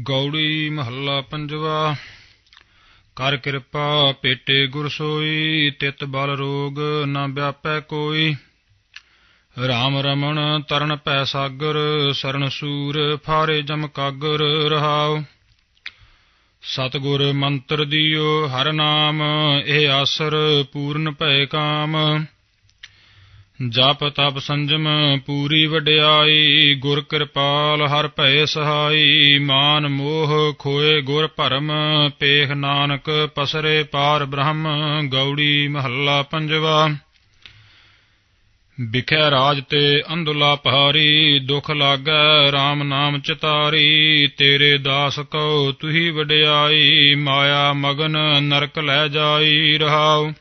ਗੌੜੀ ਮਹੱਲਾ ਪੰਜਵਾ। ਕਰ ਕਿਰਪਾ ਪੇਟੇ ਗੁਰ ਸੋਈ, ਤਿਤ ਬਲ ਰੋਗ ਨ ਵਿਆਪੈ ਕੋਈ। RAM ਰਮਣ ਤਰਨ ਪੈ ਸਾਗਰ ਸਰਣ ਸੂਰ ਫਾਰੇ ਜਮ ਕਾਗਰ ਰਹਾਉ। ਸਤਿਗੁਰ ਮੰਤਰ ਦਿਓ ਹਰ ਨਾਮ, ਇਹ ਆਸਰ ਪੂਰਨ ਭੈ ਕਾਮ। ਜਪ ਤਪ ਸੰਜਮ ਪੂਰੀ ਵਡਿਆਈ, ਗੁਰ ਕਿਰਪਾਲ ਹਰ ਭੈ ਸਹਾਈ, ਮਾਨ ਮੋਹ ਖੋਏ ਗੁਰ ਭਰਮ, ਪੇਖ ਨਾਨਕ ਪਸਰੇ ਪਾਰ ਬ੍ਰਹਮ, ਗੌੜੀ ਮਹੱਲਾ ਪੰਜਵਾ। ਬਿਖੈ ਰਾਜ ਤੇ ਅੰਧੁਲਾ ਪਹਾਰੀ ਦੁਖ ਲਾਗੈ RAM ਨਾਮ ਚਿਤਾਰੀ, ਤੇਰੇ ਦਾਸ ਕਉ ਤੁਹੀ ਵਡਿਆਈ, ਮਾਇਆ ਮਗਨ ਨਰਕ ਲੈ ਜਾਈ ਰਹਾਉ।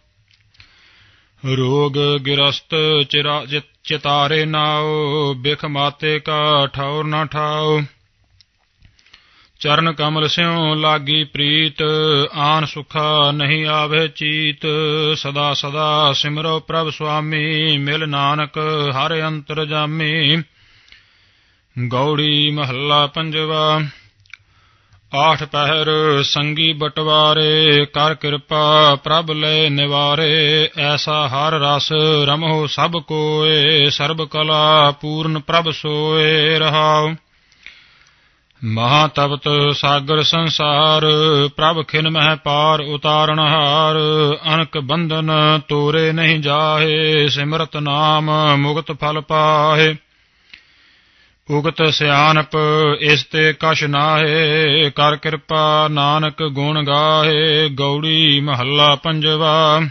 ਰੋਗ ਗਿਰਸਤ ਚਿਰਾ ਚਿਤਾਰੇ ਨਾਉ ਬਿਖ ਮਾਤੇ ਕਾ ਠੌਰ ਨਾ ਠਾਉ। ਚਰਨ ਕਮਲ ਸਿਉ ਲਾਗੀ ਪ੍ਰੀਤ, ਆਨ ਸੁਖਾ ਨਹੀਂ ਆਵੇ ਚੀਤ। ਸਦਾ ਸਦਾ ਸਿਮਰੋ ਪ੍ਰਭ ਸੁਆਮੀ, ਮਿਲ ਨਾਨਕ ਹਰ ਅੰਤਰ ਜਾਮੀ। ਗੌੜੀ ਮਹੱਲਾ ਪੰਜਵਾ ਆਠ ਪਹਿਰ ਸੰਗੀ ਬਟਵਾਰੇ, ਕਰ ਕਿਰਪਾ ਪ੍ਰਭ ਲੈ ਨਿਵਾਰੇ, ਐਸਾ ਹਰ ਰਸ ਰਮੋ ਸਭ ਕੋਏ, ਸਰਬ ਕਲਾ ਪੂਰਨ ਪ੍ਰਭ ਸੋਏ ਰਹਾਉ। ਮਹਾ ਤਪਤ ਸਾਗਰ ਸੰਸਾਰ, ਪ੍ਰਭ ਖਿਨ ਮਹਿ ਪਾਰ ਉਤਾਰਨ ਹਾਰ ਅਨਕ ਬੰਧਨ ਤੋਰੇ ਨਹੀਂ ਜਾਹੇ, ਸਿਮਰਤ ਨਾਮ ਮੁਕਤ ਫਲ ਪਾਹੇ। ਉਗਤ ਸਿਆਨਪ ਇਸ ਤੇ ਕਛ ਨਾਹੇ, ਕਰ ਕਿਰਪਾ ਨਾਨਕ ਗੁਣ ਗਾਹੇ, ਗੌੜੀ ਮਹੱਲਾ ਪੰਜਵਾ।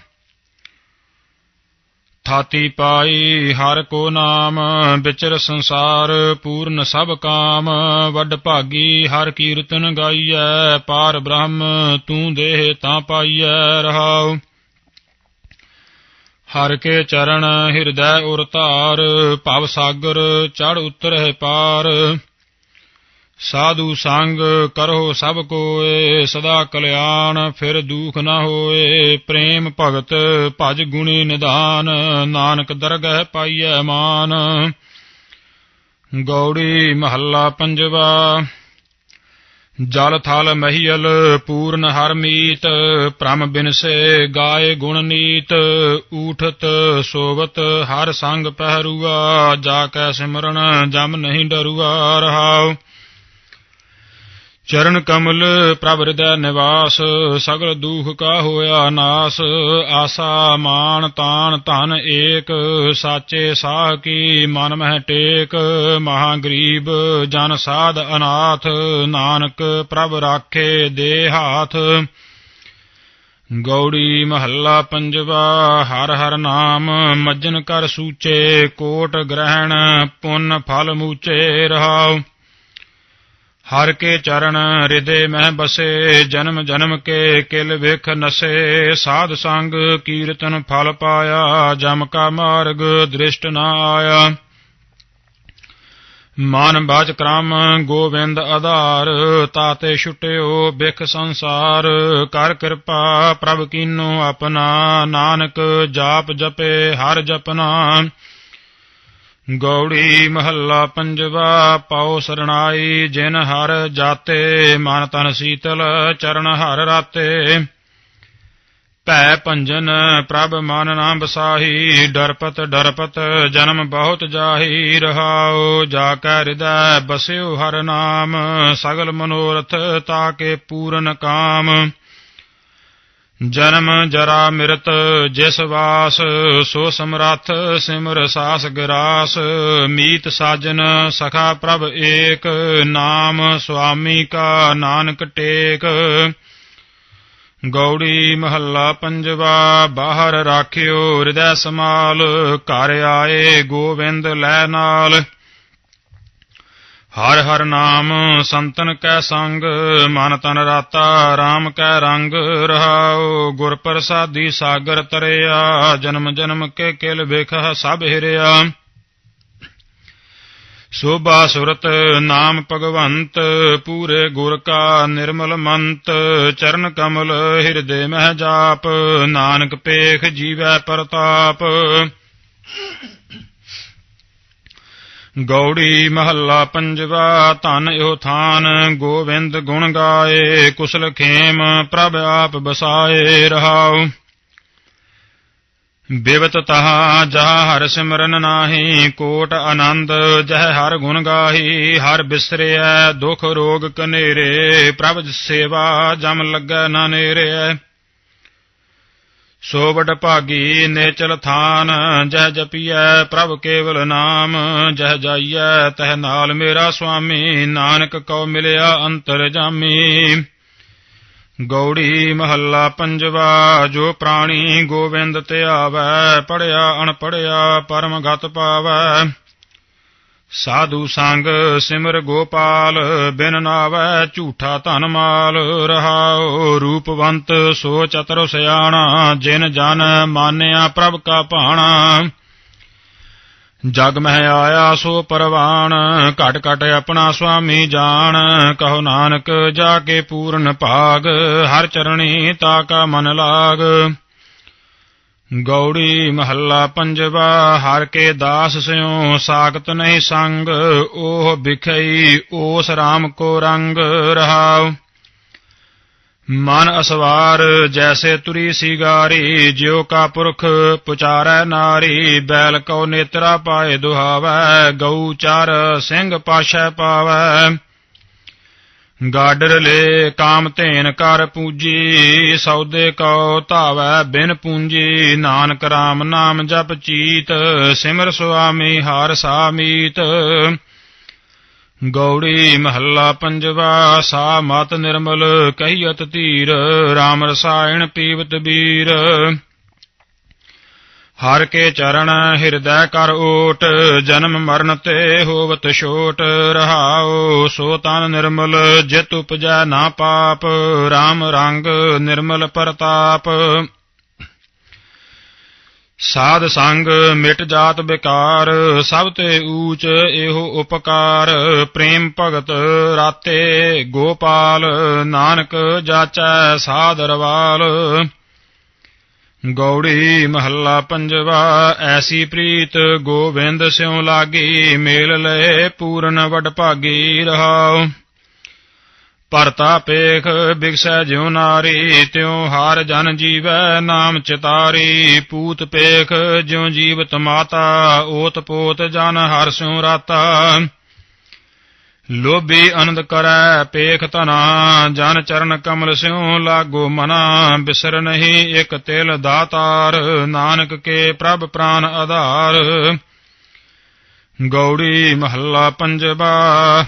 ਥਾਤੀ ਪਾਈ ਹਰ ਕੋ ਨਾਮ, ਵਿਚਰ ਸੰਸਾਰ ਪੂਰਨ ਸਭ ਕਾਮ। ਵੱਡ ਭਾਗੀ ਹਰ ਕੀਰਤਨ ਗਾਈਐ, ਪਾਰ ਬ੍ਰਹਮ ਤੂੰ ਦੇਹ ਤਾਂ ਪਾਈਐ, ਰਹਾਉ। ਹਰ ਕੇ ਚਰਨ ਹਿਰਦੈ ਉਰ ਧਾਰ, ਭਵ ਸਾਗਰ ਚੜ ਉਤਰਹਿ ਪਾਰ। ਸਾਧੂ ਸੰਗ ਕਰੋ ਸਭ ਕੋਏ, ਸਦਾ ਕਲਿਆਣ ਫਿਰ ਦੁਖ ਨਾ ਹੋਏ। ਪ੍ਰੇਮ ਭਗਤ ਭਜ ਗੁਣੀ ਨਿਧਾਨ, ਨਾਨਕ ਦਰਗਹਿ ਪਾਈਐ ਮਾਨ। ਗੌੜੀ ਮਹੱਲਾ ਪੰਜਵਾ। ਜਲ ਥਲ ਮਹੀਲ ਪੂਰਨ ਹਰ ਮੀਤ ਪ੍ਰਮ ਬਿਨਸੇ ਗਾਏ ਗੁਣ ਨੀਤ, ਊਠਤ ਸੋਵਤ ਹਰ ਸੰਗ ਪਹਿਰੂਆ, ਜਾ ਕੈ ਸਿਮਰਨ ਜਮ ਨਹੀਂ ਡਰੂਆ ਰਹਾਉ। ਚਰਨ ਕਮਲ ਪ੍ਰਭ ਹਿਰਦੈ ਨਿਵਾਸ, ਸਗਲ ਦੁਖ ਕਾ ਹੋਇਆ ਨਾਸ, ਆਸਾ ਮਾਨ ਤਾਨ ਧਨ ਏਕ, ਸਾਚੇ ਸਾਹ ਕੀ ਮਨ ਮਹਿ ਟੇਕ, ਮਹਾ ਗਰੀਬ ਜਨ ਸਾਧ ਅਨਾਥ, ਨਾਨਕ ਪ੍ਰਭ ਰਾਖੇ ਦੇ ਹਾਥ। ਗੌੜੀ ਮਹੱਲਾ ਪੰਜਵਾ, ਹਰ ਹਰ ਨਾਮ, ਮੱਜਨ ਕਰ ਸੂਚੇ, ਕੋਟ ਗ੍ਰਹਿਣ, ਪੁੰਨ ਫਲ ਮੂਚੇ ਰਹਾਉ। ਹਰ ਕੇ ਚਰਨ ਹਿਰਦੇ ਮਹਿ ਬਸੇ, ਜਨਮ ਜਨਮ ਕੇ ਕਿਲ ਵੇਖ ਨਸੇ। ਸਾਧ ਸੰਗ ਕੀਰਤਨ ਫਲ ਪਾਇਆ, ਜਮ ਕਾ ਮਾਰਗ ਦ੍ਰਿਸ਼ਟ ਨਾ ਆਇਆ। ਮਨ ਬਾਜ ਕ੍ਰਮ ਗੋਵਿੰਦ ਆਧਾਰ, ਤਾਤੇ ਛੁਟਿਓ ਬਿਖ ਸੰਸਾਰ। ਕਰ ਕਿਰਪਾ ਪ੍ਰਭ ਕੀਨੋ ਆਪਣਾ, ਨਾਨਕ ਜਾਪ ਜਪੇ ਹਰ ਜਪਨਾ। ਗੌੜੀ ਮਹੱਲਾ ਪੰਜਵਾ, ਪਾਉ ਸਰਣਾਈ, ਜਿਨ ਹਰ ਜਾਤੇ, ਮਨ ਤਨ ਸੀਤਲ, ਚਰਨ ਹਰ ਰਾਤੇ। ਭੈ ਭੰਜਨ, ਪ੍ਰਭ ਮਨ ਨਾਮ ਬਸਾਹੀ ਡਰਪਤ ਡਰਪਤ, ਜਨਮ ਬਹੁਤ ਜਾਹੀ, ਰਹਾਉ ਜਾ ਕੈ ਹਿਰਦੈ, ਬਸਿਓ ਹਰ ਨਾਮ, ਸਗਲ ਮਨੋਰਥ ਤਾਕੇ ਪੂਰਨ ਕਾਮ। ਜਨਮ ਜਰਾ ਮਿਰਤ, ਜਿਸ ਵਾਸ, ਸੋ ਸਮਰੱਥ ਸਿਮਰ ਸਾਸ ਗਰਾਸ, ਮੀਤ ਸਾਜਨ ਸਖਾ ਪ੍ਰਭ ਏਕ, ਨਾਮ ਸੁਆਮੀ ਕਾ ਨਾਨਕ ਟੇਕ। ਗੌੜੀ ਮਹੱਲਾ ਪੰਜਵਾ, ਬਾਹਰ ਰਾਖਿਓ ਹਿਰਦੈ ਸਮਾਲ ਘਰ ਆਏ ਗੋਵਿੰਦ ਲੈ ਨਾਲ। ਹਰ ਹਰ ਨਾਮ ਸੰਤਨ ਕੈ ਸੰਗ, ਮਨ ਤਨ ਰਾਤਾ RAM ਕੈ ਰੰਗ ਰਹਾਉ, ਗੁਰ ਪ੍ਰਸਾਦੀ ਸਾਗਰ ਤਰਿਆ, ਜਨਮ ਜਨਮ ਕੇ ਕਿਲ ਵੇਖ ਸਭ ਹਿਰਿਆ। ਸੋਭਾ ਸੁਰਤ ਨਾਮ ਭਗਵੰਤ, ਪੂਰੇ ਗੁਰ ਕਾ ਨਿਰਮਲ ਮੰਤ, ਚਰਨ ਕਮਲ ਹਿਰਦੇ ਮਹਿ ਜਾਪ, ਨਾਨਕ ਪੇਖ ਜੀਵੈ ਪ੍ਰਤਾਪ। ਗੌੜੀ ਮਹੱਲਾ ਪੰਜਵਾ, ਧਨ ਇਹੋ ਥਾਨ, ਗੋਵਿੰਦ ਗੁਣ ਗਾਏ, ਕੁਸਲ ਖੇਮ ਪ੍ਰਭ ਆਪ ਬਸਾਏ ਰਹਾਉ। ਬਿਵਤ ਤਹਾ, ਜਹ ਹਰ ਸਿਮਰਨ ਨਾਹੀ, ਕੋਟ ਆਨੰਦ, ਜਹ ਹਰ ਗੁਣ ਗਾਹੀ, ਹਰ ਬਿਸਰਿਐ, ਦੁਖ ਰੋਗ ਕਨੇਰੇ, ਪ੍ਰਭ ਸੇਵਾ ਜਮ ਲੱਗੈ ਨਾ ਨੇਰੇ ਸੋ ਭਾਗੀ ਨੇਚਲ ਥਾਨ, ਜਹ ਜਪੀਐ ਪ੍ਰਭ ਕੇਵਲ ਨਾਮ, ਜਹ ਜਾਈਐ ਤਹ ਨਾਲ ਮੇਰਾ ਸੁਆਮੀ, ਨਾਨਕ ਕਉ ਮਿਲਿਆ ਅੰਤਰ ਜਾਮੀ। ਗੌੜੀ ਮਹੱਲਾ ਪੰਜਵਾ, ਜੋ ਪ੍ਰਾਣੀ ਗੋਬਿੰਦ ਤੇ ਆਵੈ ਪੜਿਆ ਅਣਪੜਿਆ ਪਰਮ ਗਤ ਪਾਵੈ। ਸਾਧੂ ਸੰਗ ਸਿਮਰ ਗੋਪਾਲ, ਬਿਨ ਨਾਵੈ ਝੂਠਾ ਧਨ ਮਾਲ, ਰਹਾਉ ਰੂਪਵੰਤ ਸੋ ਚਤੁਰ ਸਿਆਣਾ, ਜਿਨ ਜਨ ਮਾਨਿਆ ਪ੍ਰਭ ਕਾ ਭਾਣਾ। ਜਗ ਮਹਿ ਆਇਆ ਸੋ ਪਰਵਾਨ ਘਟ ਘਟ ਆਪਣਾ ਸੁਆਮੀ ਜਾਣ, ਕਹੋ ਨਾਨਕ ਜਾ ਕੇ ਪੂਰਨ ਭਾਗ, ਹਰ ਚਰਣੀ ਤਾ ਕਾ ਮਨ ਲਾਗ। ਗੌੜੀ ਮਹੱਲਾ ਪੰਜਵਾ, ਹਰ ਕੇ ਦਾਸ ਸਿਉ ਸਾਖਤ ਨਹੀਂ ਸੰਗ, ਉਹ ਬਿਖਈ ਓਸ RAM ਕੋ ਰੰਗ ਰਹਾਉ। ਮਨ ਅਸਵਾਰ ਜੈਸੇ ਤੁਰੀ ਸਿਗਾਰੀ, ਜਿਉ ਕਾ ਪੁਰਖ ਪੁਚਾਰੈ ਨਾਰੀ, ਬੈਲ ਕਉ ਨੇਤਰਾ ਪਾਏ ਦੁਹਾਵੈ, ਗਊ ਚਰ ਸਿੰਘ ਪਾਸ਼ੈ ਪਾਵੈ। ਗਾਡਰ ਲੈ ਕਾਮ ਧੇਨ ਕਰ ਪੂਜੀ, ਸੌਦੇ ਕਉ ਧਾਵੈ ਬਿਨ ਪੂੰਜੀ। ਨਾਨਕ ਰਾਮ ਨਾਮ ਜਪ ਚੀਤ, ਸਿਮਰ ਸੁਆਮੀ ਹਾਰ ਸਾਮੀਤ। ਗੌੜੀ ਮਹੱਲਾ ਪੰਜਵਾ, ਸਾ ਮਤ ਨਿਰਮਲ ਕਹੀਅਤ ਧੀਰ RAM ਰਸਾਇਣ ਪੀਵਤ ਬੀਰ। ਹਰ ਕੇ ਚਰਨ ਹਿਰਦੈ ਕਰ ਓਟ ਜਨਮ ਮਰਨ ਤੇ ਹੋਵਤ ਛੋਟ, ਰਹਾਉ ਸੋ ਤਨ ਨਿਰਮਲ, ਜਿਤ ਉਪਜੈ ਨਾ ਪਾਪ RAM ਰੰਗ ਨਿਰਮਲ ਪ੍ਰਤਾਪ। ਸਾਧ ਸੰਗ ਮਿਟ ਜਾਤ ਬਿਕਾਰ, ਸਭ ਤੇ ਊਚ ਇਹੋ ਉਪਕਾਰ। ਪ੍ਰੇਮ ਭਗਤ ਰਾਤੇ ਗੋਪਾਲ, ਨਾਨਕ ਜਾਚੈ ਸਾਧ ਰਵਾਲ। ਗੌੜੀ ਮਹੱਲਾ ਪੰਜਵਾ, ਐਸੀ ਪ੍ਰੀਤ ਗੋਵਿੰਦ ਸਿਉ ਲਾਗੀ, ਮੇਲ ਲਏ ਪੂਰਨ ਵਡ ਭਾਗੀ ਰਹਾਉ। ਪਰਤਾ ਪੇਖ ਬਿਗਸੈ ਜਿਉ ਨਾਰੀ, ਤਿਉ ਹਾਰ ਜਨ ਜੀਵੈ ਨਾਮ ਚਿਤਾਰੀ। ਪੂਤ ਪੇਖ ਜਿਉ ਜੀਵਤ ਮਾਤਾ ਓਤ ਪੋਤ ਜਨ ਹਰ ਸਿਉ ਰਾਤਾ। ਲੋਭੀ ਆਨੰਦ ਕਰੈ, ਪੇਖ ਤਨਾ ਜਨ ਚਰਨ ਕਮਲ ਸਿਉ, ਲਾਗੋ ਮਨਾ, ਬਿਸਰ ਨਹੀਂ ਇਕ ਤਿਲ ਦਾਤਾਰ, ਨਾਨਕ ਕੇ ਪ੍ਰਭ ਪ੍ਰਾਨ ਆਧਾਰ। ਗੌੜੀ ਮਹੱਲਾ ਪੰਜਵਾ,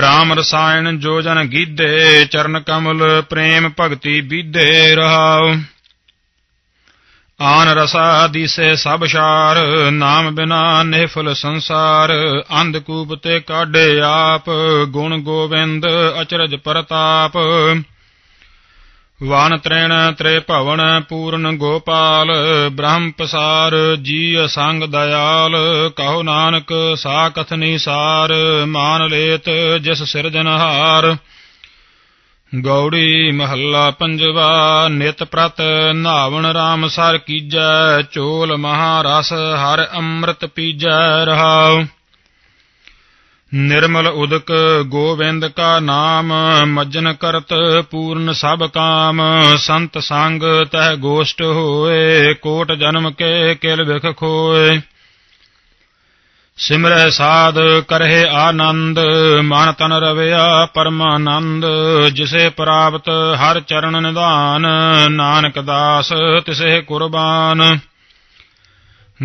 ਰਾਮ ਰਸਾਇਣ ਜੋ ਜਨ ਗੀਧੇ, ਚਰਨ ਕਮਲ ਪ੍ਰੇਮ ਭਗਤੀ ਬੀਧੇ ਰਹਾਉ। ਆਨ ਰਸਾ ਦੀਸੇ ਸਭ ਸ਼ਾਰ, ਨਾਮ ਬਿਨਾ ਨਿਫਲ ਸੰਸਾਰ, ਅੰਧ ਕੂਪ ਤੇ ਕਾਢੇ ਆਪ, ਗੁਣ ਗੋਵਿੰਦ ਅਚਰਜ ਪ੍ਰਤਾਪ। ਵਾਨ ਤ੍ਰੇਣ ਤ੍ਰੇ ਭਵਨ ਪੂਰਨ ਗੋਪਾਲ, ਬ੍ਰਹਮ ਪਸਾਰ ਜੀ ਸੰਗ ਦਇਆਲ, ਕਹੋ ਨਾਨਕ ਸਾ ਕਥਨੀ ਸਾਰ ਮਾਨ ਲੇਤ ਜਿਸ ਸਿਰਜਨਹਾਰ। ਗੌੜੀ ਮਹੱਲਾ ਪੰਜਵਾ, ਨਿਤ ਪ੍ਰਤ ਨਾਵਣ RAM ਸਰ ਕੀਜੈ, ਚੋਲ ਮਹਾਰਸ ਹਰ ਅੰਮ੍ਰਿਤ ਪੀਜੈ ਰਹਾਉ। ਨਿਰਮਲ ਉਦਕ ਗੋਵਿੰਦ ਕਾ ਨਾਮ, ਮਜਨ ਕਰਤ ਪੂਰਨ ਸਭ ਕਾਮ। ਸੰਤ ਸੰਗ ਤਹ ਗੋਸ਼ਟ ਹੋਏ, ਕੋਟ ਜਨਮ ਕੇ ਕਿਲ ਵਿਖ ਖੋਏ। ਸਿਮਰੈ ਸਾਧ ਕਰਹਿ ਆਨੰਦ, ਮਨ ਤਨ ਰਵਿਆ ਪਰਮਾਨੰਦ, ਜਿਸੇ ਪ੍ਰਾਪਤ ਹਰ ਚਰਨ ਨਿਧਾਨ, ਨਾਨਕ ਦਾਸ ਤਿਸੇ ਕੁਰਬਾਨ।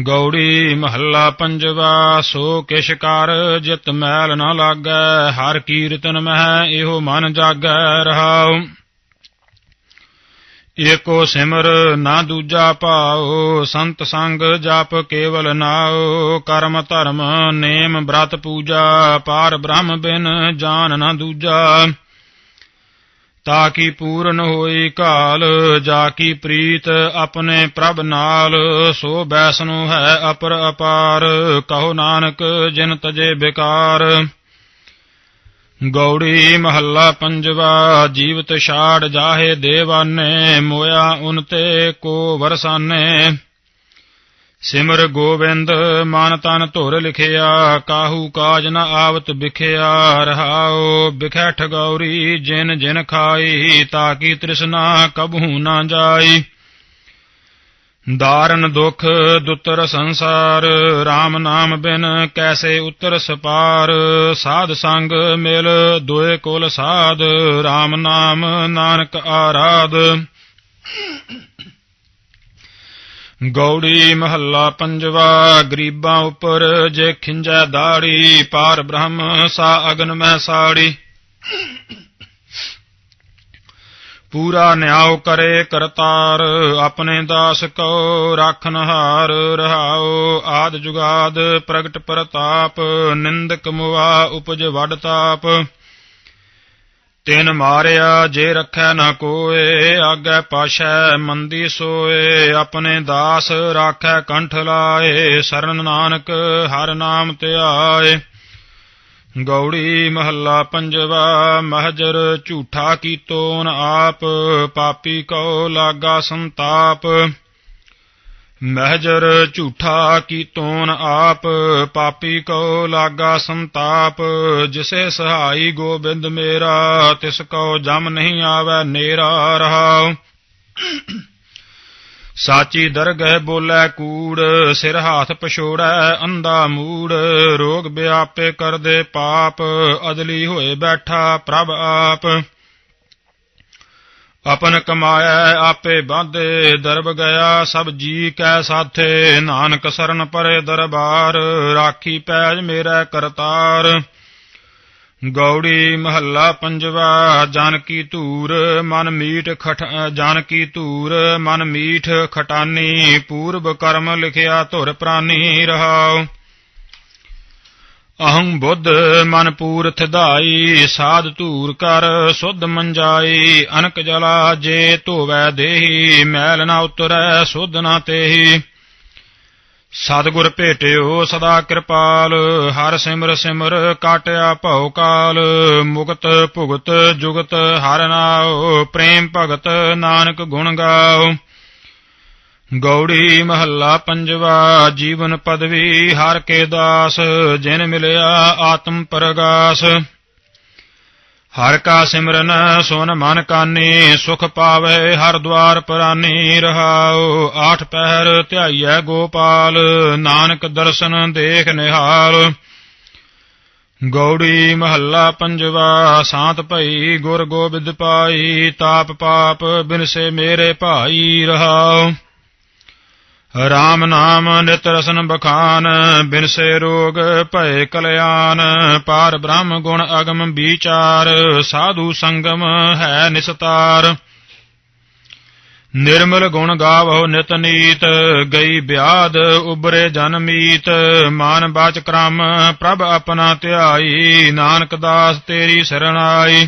ਗੌੜੀ ਮਹੱਲਾ ਪੰਜਵਾ, ਸੋ ਕਿਛ ਕਰ ਜਿਤ ਮੈਲ ਨਾ ਲਾਗੈ, ਹਰ ਕੀਰਤਨ ਮਹਿ ਇਹੋ ਮਨ ਜਾਗੈ ਰਹਾਉ। ਏਕੋ ਸਿਮਰ ਨਾ ਦੂਜਾ ਭਾਉ, ਸੰਤ ਸੰਗ ਜਪ ਕੇਵਲ ਨਾਉ, ਕਰਮ ਧਰਮ ਨੇਮ ਬ੍ਰਤ ਪੂਜਾ, ਪਾਰ ਬ੍ਰਹਮ ਬਿਨ ਜਾਨ ਨਾ ਦੂਜਾ। ਤਾਕੀ ਪੂਰਨ ਹੋਈ ਕਾਲ ਜਾ ਕੀ ਪ੍ਰੀਤ ਆਪਣੇ ਪ੍ਰਭ ਨਾਲ, ਸੋ ਬੈਸਨੋ ਹੈ ਅਪਰ ਅਪਾਰ, ਕਹੋ ਨਾਨਕ ਜਿਨ ਤਜੇ ਬਿਕਾਰ। ਗੌੜੀ ਮਹੱਲਾ ਪੰਜਵਾ, ਜੀਵਤ ਛਾੜ ਜਾਹੇ ਦੇਵਾਨੇ, ਮੋਇਆ ਉਨ ਤੇ ਕੋ ਵਰਸਾਨੇ। ਸਿਮਰ ਗੋਬਿੰਦ, ਮਨ ਤਨ ਧੁਰ ਲਿਖਿਆ, ਕਾਹੂ ਕਾਜ ਨ ਆਵਤ ਬਿਖਿਆ ਰਹਾਉ ਬਿਖੈ ਠਗੌਰੀ ਜਿਨ ਜਿਨ ਖਾਈ ਤਾਕੀ ਤ੍ਰਿਸ਼ਨਾ ਕਬਹੂ ਨਾ ਜਾਈ। ਦਾਰਨ ਦੁਖ ਦੁਤਰ ਸੰਸਾਰ RAM ਨਾਮ ਬਿਨ ਕੈਸੇ ਉਤਰ ਸਪਾਰ। ਸਾਧ ਸੰਗ ਮਿਲ ਦੁਏ ਕੁਲ ਸਾਧ RAM ਨਾਮ ਨਾਨਕ ਆਰਾਧ। ਗੌੜੀ ਮਹੱਲਾ ਪੰਜਵਾ, ਗਰੀਬਾਂ ਉਪਰ ਜੇ ਖਿੰਜੈ ਦਾੜੀ, ਪਾਰ ਬ੍ਰਹਮ ਸਾ ਅਗਨ ਮਹਿ ਸਾੜੀ। ਪੂਰਾ ਨਿਆਉ ਕਰੇ ਕਰਤਾਰ, ਆਪਣੇ ਦਾਸ ਕੋ ਰਾਖਨ ਹਾਰ ਰਹਾਉ। ਆਦ ਜੁਗਾਦ ਪ੍ਰਗਟ ਪ੍ਰਤਾਪ, ਨਿੰਦਕ ਮੁਆ ਉਪਜ ਵਡ ਤਾਪ। ਤਿਨ ਮਾਰਿਆ ਜੇ ਰੱਖੈ ਨਾ ਕੋਏ, ਆਗੇ ਪਾਸ਼ੈ ਮੰਦੀ ਸੋਏ। ਆਪਣੇ ਦਾਸ ਰਾਖੈ ਕੰਠ ਲਾਏ, ਸਰਨ ਨਾਨਕ ਹਰ ਨਾਮ ਧਿਆਏ। ਗੌੜੀ ਮਹੱਲਾ ਪੰਜਵਾ, ਮਹਜਰ ਝੂਠਾ ਕੀਤੋਨ ਆਪ, ਪਾਪੀ ਕਉ ਲਾਗਾ ਸੰਤਾਪ। ਮਹਜਰ ਝੂਠਾ ਕੀਤੋਨ ਆਪ, ਪਾਪੀ ਕਉ ਲਾਗਾ ਸੰਤਾਪ। ਜਿਸੇ ਸਹਾਈ ਗੋਬਿੰਦ ਮੇਰਾ, ਤਿਸ ਕਉ ਜਮ ਨਹੀਂ ਆਵੈ ਨੇਰਾ ਰਹਾਉ। ਸਾਚੀ ਦਰਗਹਿ ਬੋਲੇ ਕੂੜ, ਸਿਰ ਹਾਥ ਪਛੋੜੈ, ਅੰਧਾ ਮੂੜ। ਰੋਗ ਵਿਆਪੇ ਕਰਦੇ ਪਾਪ, ਅਦਲੀ ਹੋਏ ਬੈਠਾ ਪ੍ਰਭ ਆਪ। ਆਪਨ ਕਮਾਇਆ ਆਪੇ ਬਾਂਧੇ, ਦਰਬ ਗਿਆ, ਸਭ ਜੀ ਕੈ ਸਾਥੇ। ਨਾਨਕ ਸਰਨ ਪਰੇ ਦਰਬਾਰ, ਰਾਖੀ ਪੈਜ ਮੇਰਾ ਕਰਤਾਰ। ਗੌੜੀ ਮਹੱਲਾ ਪੰਜਵਾ, ਜਨ ਕੀ ਧੂਰ, ਮਨ ਮੀਠ ਖਟ ਜਨ ਕੀ ਧੂਰ, ਮਨ ਮੀਠ ਖਟਾਨੀ, ਪੂਰਬ ਕਰਮ ਲਿਖਿਆ ਧੁਰ ਪ੍ਰਾਨੀ ਰਹਾਉ। ਅਹੰ ਬੁੱਧ ਮਨ ਪੂਰਥ ਧਾਈ, ਸਾਧ ਧੂਰ ਕਰ ਸੁਧ ਮੰਜਾਈ, ਅਨਕ ਜਲਾ ਜੇ ਧੋਵੈ ਦੇਹੀ, ਮੈਲ ਨਾ ਉਤਰੈ ਸੁਧ ਨਾ ਤੇਹੀ। ਸਤਿਗੁਰ ਭੇਟਿਓ ਸਦਾ ਕਿਰਪਾਲ, ਹਰ ਸਿਮਰ ਸਿਮਰ ਕਾਟਿਆ ਭਉ ਕਾਲ, ਮੁਕਤ ਭੁਗਤ ਜੁਗਤ ਹਰ ਨਾਉ, ਪ੍ਰੇਮ ਭਗਤ ਨਾਨਕ ਗੁਣ ਗਾਓ ਗੌੜੀ ਮਹੱਲਾ ਪੰਜਵਾ, ਜੀਵਨ ਪਦਵੀ ਹਰ ਕੇ ਦਾਸ, ਜਿਨ ਮਿਲਿਆ ਆਤਮ ਪ੍ਰਗਾਸ। ਹਰ ਕਾ ਸਿਮਰਨ ਸੁਨ ਮਨ ਕਾਨੀ, ਸੁਖ ਪਾਵੇ ਹਰ ਦੁਆਰ ਪਰਾਨੀ, ਰਹਾਉ ਆਠ ਪਹਿਰ ਧਿਆਈਐ ਗੋਪਾਲ, ਨਾਨਕ ਦਰਸ਼ਨ ਦੇਖ ਨਿਹਾਲ। ਗੌੜੀ ਮਹੱਲਾ ਪੰਜਵਾ, ਸਾਤ ਭਈ ਗੁਰ ਗੋਬਿੰਦ ਪਾਈ, ਤਾਪ ਪਾਪ ਬਿਨਸੇ ਮੇਰੇ ਭਾਈ ਰਹਾਉ। ਰਾਮ ਨਾਮ ਨਿਤ ਰਸਨ ਬਖਾਨ ਬਿਨਸੇ ਰੋਗ ਭਏ ਕਲਿਆਣ, ਪਾਰ ਬ੍ਰਹਮ ਗੁਣ ਅਗਮ ਵਿਚਾਰ, ਸਾਧੂ ਸੰਗਮ ਹੈ ਨਿਸਤਾਰ। ਨਿਰਮਲ ਗੁਣ ਗਾਵੋ ਨਿਤ ਨੀਤ, ਗਈ ਬਿਆਦ ਉਬਰੇ ਜਨਮੀਤ ਮਾਨ ਬਾਚ ਕ੍ਰਮ ਪ੍ਰਭ ਆਪਣਾ ਧਿਆਈ, ਨਾਨਕ ਦਾਸ ਤੇਰੀ ਸਰਣਾਈ।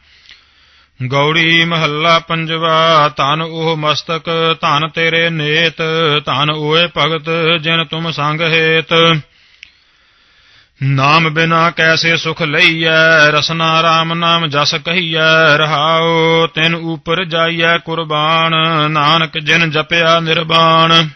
ਗੌੜੀ ਮਹੱਲਾ ਪੰਜਵਾ, ਧਨ ਉਹ ਮਸਤਕ, ਧਨ ਤੇਰੇ ਨੇਤ, ਧਨ ਓਏ ਭਗਤ ਜਿਨ ਤੁਮ ਸੰਗ ਹੇਤ। ਨਾਮ ਬਿਨਾ ਕੈਸੇ ਸੁਖ ਲਈਐ, ਰਸਨਾ RAM ਨਾਮ ਜਸ ਕਹੀਐ, ਰਹਾਉ ਤਿਨ ਉਪਰ ਜਾਈਐ ਕੁਰਬਾਨ, ਨਾਨਕ ਜਿਨ ਜਪਿਆ ਨਿਰਬਾਣ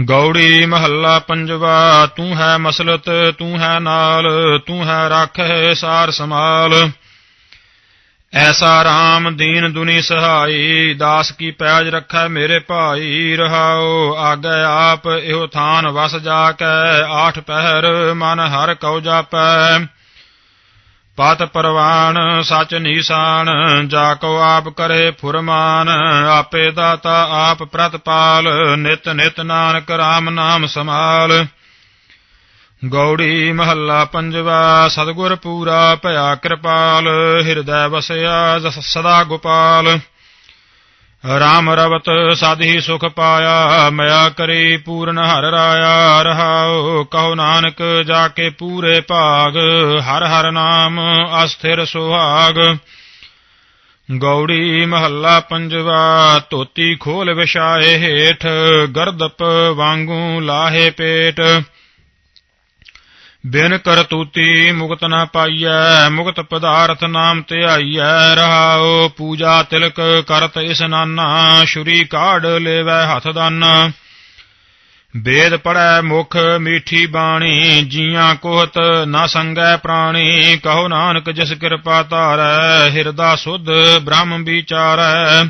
ਗੌੜੀ ਮਹੱਲਾ ਪੰਜਵਾ, ਤੂੰ ਹੈ ਮਸਲਤ, ਤੂੰ ਹੈ ਨਾਲ, ਤੂੰ ਹੈ ਰੱਖੇ ਸਾਰ ਸਮਾਲ ਐਸਾ ਰਾਮ ਦੀਨ ਦੁਨੀ ਸਹਾਈ, ਦਾਸ ਕੀ ਪੈਜ ਰੱਖੈ ਮੇਰੇ ਭਾਈ ਰਹਾਓ ਆਗੇ ਆਪ, ਇਹੋ ਥਾਨ ਵਸ ਜਾ ਕੈ ਆਠ ਪਹਿਰ ਮਨ ਹਰ ਕਉ ਜਾਪੈ। ਪਤ ਪਰਵਾਨ ਸਚ ਨੀਸਾਨ, ਜਾ ਕੋ ਆਪ ਕਰੇ ਫੁਰਮਾਨ, ਆਪੇ ਦਾਤਾ ਆਪ ਪ੍ਰਤਪਾਲ, ਨਿਤ ਨਿਤ ਨਾਨਕ RAM ਨਾਮ ਸਮਾਲ। ਗੌੜੀ ਮਹੱਲਾ ਪੰਜਵਾ, ਸਤਿਗੁਰ ਪੂਰਾ ਭਇਆ ਕਿਰਪਾਲ, ਹਿਰਦੈ ਵਸਿਆ ਸਦਾ ਗੋਪਾਲ। ਰਾਮ ਰਵਤ ਸਾਧੀ ਸੁਖ ਪਾਇਆ ਮਿਆ ਕਰੀ ਪੂਰਨ ਹਰ ਰਾਇਆ, ਰਹਾਉ ਕਹੋ ਨਾਨਕ ਜਾ ਕੇ ਪੂਰੇ ਭਾਗ, ਹਰ ਹਰ ਨਾਮ ਅਸਥਿਰ ਸੁਹਾਗ। ਗੌੜੀ ਮਹੱਲਾ ਪੰਜਵਾ, ਧੋਤੀ ਖੋਲ ਵਿਛਾਏ ਹੇਠ, ਗਰਦਪ ਵਾਂਗੂ ਲਾਹੇ ਪੇਟ। ਬਿਨ ਕਰਤੂਤੀ ਮੁਕਤ ਨਾ ਪਾਈਐ, ਮੁਕਤ ਪਦਾਰਥ ਨਾਮ ਧਿਆਈਐ ਰਹਾਉ, ਪੂਜਾ ਤਿਲਕ ਕਰਤ ਇਸਨਾਨਾ ਸ਼ੁਰੀ ਕਾੜ ਲੇਵੈ ਹੱਥ ਦਾਨਾ। ਵੇਦ ਪੜੈ ਮੁਖ ਮੀਠੀ ਬਾਣੀ, ਜੀਆਂ ਕੋਹਤ ਨਾ ਸੰਗੈ ਪ੍ਰਾਣੀ, ਕਹੋ ਨਾਨਕ ਜਿਸ ਕਿਰਪਾ ਧਾਰੈ, ਹਿਰਦਾ ਸੁਧ ਬ੍ਰਹਮ ਵਿਚਾਰੈ।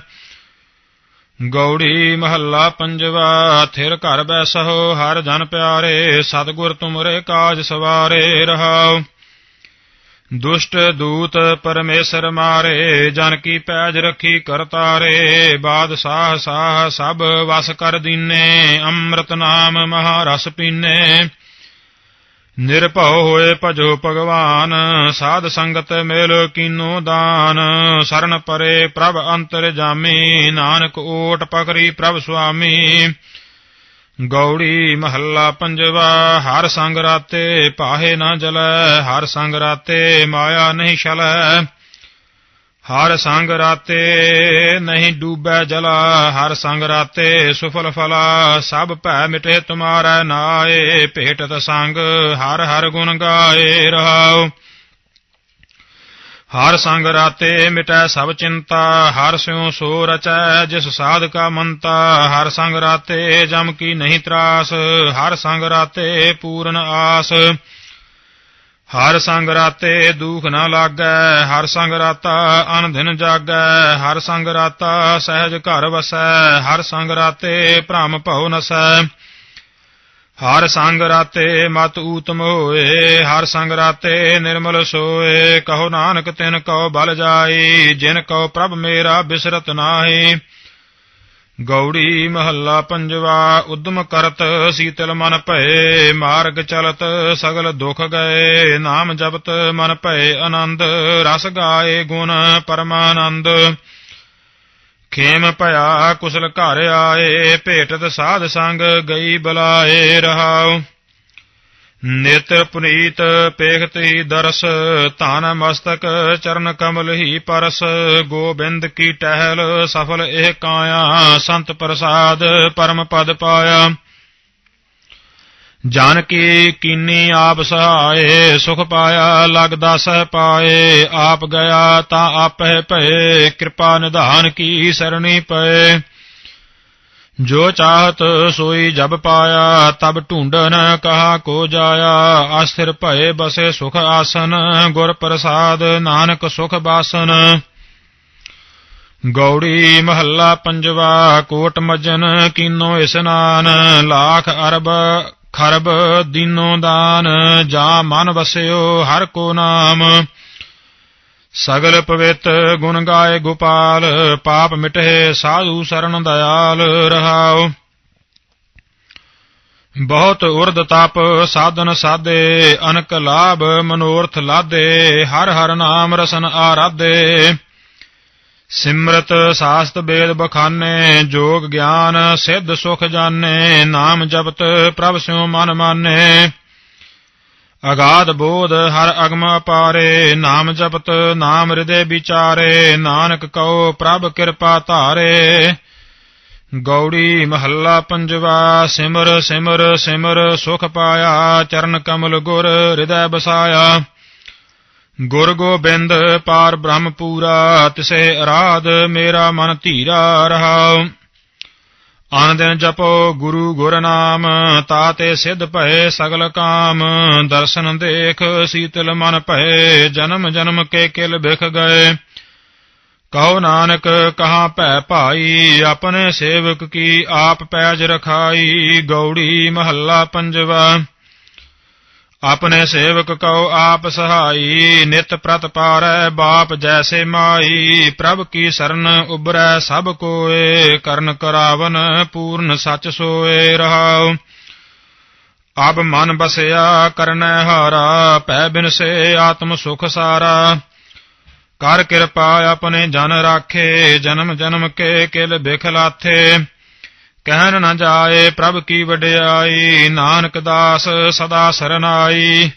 ਗੌੜੀ ਮਹੱਲਾ ਪੰਜਵਾ, ਥਿਰ ਘਰ ਬੈਸਹੋ, ਹਰ ਜਨ ਪਿਆਰੇ, ਸਤਿਗੁਰ ਤੁਮਰੇ ਕਾਜ ਸਵਾਰੇ ਰਹਾਉ। ਦੁਸ਼ਟ ਦੂਤ ਪਰਮੇਸ਼ਰ ਮਾਰੇ, ਜਨ ਕੀ ਪੈਜ ਰਖੀ ਕਰਤਾਰੇ ਬਾਦਸ਼ਾਹ ਸਾਹ ਸਭ ਵਸ ਕਰ ਦੀਨੇ, ਅੰਮ੍ਰਿਤ ਨਾਮ ਮਹਾਰਸ ਪੀਨੇ। ਨਿਰਭਉ ਹੋਏ ਭਜੋ ਭਗਵਾਨ, ਸਾਧ ਸੰਗਤ ਮਿਲ ਕੀਨੋ ਦਾਨ। ਸਰਨ ਪਰੇ ਪ੍ਰਭ ਅੰਤਰ ਜਾਮੀ, ਨਾਨਕ ਓਟ ਪਕਰੀ ਪ੍ਰਭ ਸੁਆਮੀ। ਗੌੜੀ ਮਹੱਲਾ ਪੰਜਵਾ, ਹਰ ਸੰਗ ਰਾਤੇ ਪਾਹੇ ਨਾ ਜਲੈ, ਹਰ ਸੰਗ ਰਾਤੇ ਮਾਇਆ ਨਹੀਂ ਛਲੈ। ਹਰ ਸੰਗ ਰਾਤੇ ਨਹੀਂ ਡੂਬੈ ਜਲਾ, ਹਰ ਸੰਗ ਰਾਤੇ ਸੁਫਲ ਫਲਾ, ਸਭ ਭੈ ਮਿਟੇ ਤੁਮਾਰੈ ਨਾਏ, ਭੇਟਤ ਸੰਗ ਹਰ ਹਰ ਗੁਣ ਗਾਏ ਰਹਾਉ। ਹਰ ਸੰਗ ਰਾਤੇ ਮਿਟੈ ਸਭ ਚਿੰਤਾ, ਹਰ ਸਿਉ ਸੋ ਰਚੈ ਜਿਸ ਸਾਧ ਕਾ ਮੰਤਾ, ਹਰ ਸੰਗ ਰਾਤੇ ਜਮ ਕੀ ਨਹੀਂ ਤਰਾਸ, ਹਰ ਸੰਗ ਰਾਤੇ ਪੂਰਨ ਆਸ। ਹਰ ਸੰਗ ਰਾਤੇ ਦੁਖ ਨਾ ਲਾਗੈ, ਹਰ ਸੰਗ ਰਾਤਾ ਅਨ ਦਿਨ ਜਾਗੈ, ਹਰ ਸੰਗ ਰਾਤਾ ਸਹਿਜ ਘਰ ਵਸੈ, ਹਰ ਸੰਗ ਰਾਤੇ ਭ੍ਰਮ ਭਉ ਨਸੈ। ਹਰ ਸੰਗ ਰਾਤੇ ਮਤ ਊਤਮ ਹੋਏ, ਹਰ ਸੰਗ ਰਾਤੇ ਨਿਰਮਲ ਸੋਏ, ਕਹੋ ਨਾਨਕ ਤਿਨ ਕਉ ਬਲ ਜਾਈ ਜਿਨ ਕਉ ਪ੍ਰਭ ਮੇਰਾ ਬਿਸਰਤ ਨਾਹੀ। ਗੌੜੀ ਮਹੱਲਾ ਪੰਜਵਾ, ਉਦਮ ਕਰਤ ਸੀਤਲ ਮਨ ਭਏ, ਮਾਰਗ ਚਲਤ ਸਗਲ ਦੁਖ ਗਏ, ਨਾਮ ਜਪਤ ਮਨ ਭਏ ਆਨੰਦ, ਰਸ ਗਾਏ ਗੁਣ ਪਰਮਾਨੰਦ। ਖੇਮ ਭਇਆ ਕੁਸਲ ਘਰ ਆਏ, ਭੇਟਤ ਸਾਧ ਸੰਗ ਗਈ ਬਲਾਏ ਰਹਾਉ। ਨਿਤ ਪੁਨੀਤ ਪੇਖਤ ਦਰਸ, ਧਨ ਮਸਤਕ ਚਰਨ ਕਮਲ ਹੀ ਪਰਸ। ਗੋਬਿੰਦ ਕੀ ਟਹਿਲ, ਸਫਲ ਇਹ ਕਾਇਆ, ਸੰਤ ਪ੍ਰਸਾਦ ਪਰਮ ਪਦ ਪਾਇਆ। ਜਨ ਕੀ ਕੀਨੀ ਆਪ ਸਹਾਏ, ਸੁਖ ਪਾਇਆ ਲਗਦਾ ਸਹਿ ਪਾਏ। ਆਪ ਗਿਆ ਤਾਂ ਆਪੇ ਭਏ, ਕਿਰਪਾ ਨਿਧਾਨ ਕੀ ਸਰਣੀ ਪਏ। ਜੋ ਚਾਹਤ ਸੋਈ ਜਬ ਪਾਇਆ, ਤਬ ਢੂੰਡਨ ਕਹਾ ਕੋ ਜਾਇਆ। ਅਸਥਿਰ ਭਏ ਬਸੇ ਸੁਖ ਆਸਨ, ਗੁਰ ਪ੍ਰਸਾਦ ਨਾਨਕ ਸੁਖ ਬਾਸਨ। ਗੌੜੀ ਮਹੱਲਾ ਪੰਜਵਾ, ਕੋਟ ਮਜਨ ਕੀਨੋ ਇਸਨਾਨ ਲੱਖ ਅਰਬ ਖਰਬ ਦੀਨੋ ਦਾਨ। ਜਾ ਮਨ ਵਸਿਓ ਹਰ ਕੋ ਨਾਮ। ਸਗਲ ਪਵਿੱਤ ਗੁਣ ਗਾਏ ਗੋਪਾਲ, ਪਾਪ ਮਿਟੇ ਸਾਧੂ ਸਰਣ ਦਇਆਲ ਰਹਾਉ। ਬਹੁਤ ਉਰਦ ਤਪ ਸਾਧਨ ਸਾਦੇ ਅਨਕ ਲਾਭ ਮਨੋਰਥ ਲਾਦੇ ਹਰ ਹਰ ਨਾਮ ਰਸਨ ਆਰਾਧੇ। ਸਿਮਰਤ ਸਾਸਤ ਵੇਦ ਬਖਾਨੇ, ਜੋਗ ਗਿਆਨ ਸਿੱਧ ਸੁਖ ਜਾਣੇ, ਨਾਮ ਜਪਤ ਪ੍ਰਭ ਸਿਉ ਮਨ ਮਾਨੇ। ਅਗਾਧ ਬੋਧ ਹਰ ਅਗਮ ਅਪਾਰੇ ਨਾਮ ਜਪਤ, ਨਾਮ ਹਿਰਦੇ ਵਿਚਾਰੇ, ਨਾਨਕ ਕਉ ਪ੍ਰਭ ਕਿਰਪਾ ਧਾਰੇ। ਗੌੜੀ ਮਹੱਲਾ ਪੰਜਵਾ, ਸਿਮਰ ਸਿਮਰ ਸਿਮਰ, ਸੁਖ ਪਾਇਆ, ਚਰਨ ਕਮਲ ਗੁਰ, ਹਿਰਦੈ ਬਸਾਇਆ। ਗੁਰ ਗੋਬਿੰਦ, ਪਾਰ ਬ੍ਰਹਮ ਪੂਰਾ ਤਿਸੇ ਅਰਾਧ, ਮੇਰਾ ਮਨ ਧੀਰਾ ਰਹਾਉ ਆਨ ਦਿਨ ਜਪੋ ਗੁਰੂ ਗੁਰ ਨਾਮ, ਤਾਤੇ ਸਿਧ ਭਏ ਸਗਲ ਕਾਮ, ਦਰਸ਼ਨ ਦੇਖ ਸੀਤਲ ਮਨ ਭਏ, ਜਨਮ ਜਨਮ ਕੇ ਕਿਲ ਬਿਖ ਗਏ। ਕਹੋ ਨਾਨਕ, ਕਹਾਂ ਭੈ ਭਾਈ, ਆਪਣੇ ਸੇਵਕ ਕੀ ਆਪ ਪੈਜ ਰਖਾਈ, ਗੌੜੀ ਮਹੱਲਾ ਪੰਜਵਾ। ਆਪਣੇ ਸੇਵਕ ਕਉ ਆਪ ਸਹਾਈ, ਨਿਤ ਪ੍ਰਤ ਪਾਰੈ ਬਾਪ ਜੈਸੇ ਮਾਈ, ਪ੍ਰਭ ਕੀ ਸਰਨ ਉਬਰੈ ਸਭ ਕੋਏ, ਕਰਨ ਕਰਾਵਨ ਪੂਰਨ ਸਚ ਸੋਏ ਰਹਾਉ। ਅਬ ਮਨ ਬਸਿਆ ਕਰਨੈ ਹਾਰਾ, ਪੈ ਬਿਨ ਸੇ ਆਤਮ ਸੁਖ ਸਾਰਾ। ਕਰ ਕਿਰਪਾ ਆਪਣੇ ਜਨ ਰਾਖੇ, ਜਨਮ ਜਨਮ ਕੇ ਕਿਲ ਬਿਖਲਾਥੇ। ਕਹਿਣ ਨਾ ਜਾਏ ਪ੍ਰਭ ਕੀ ਵਡਿਆਈ ਨਾਨਕ ਦਾਸ ਸਦਾ ਸਰਨਾਈ।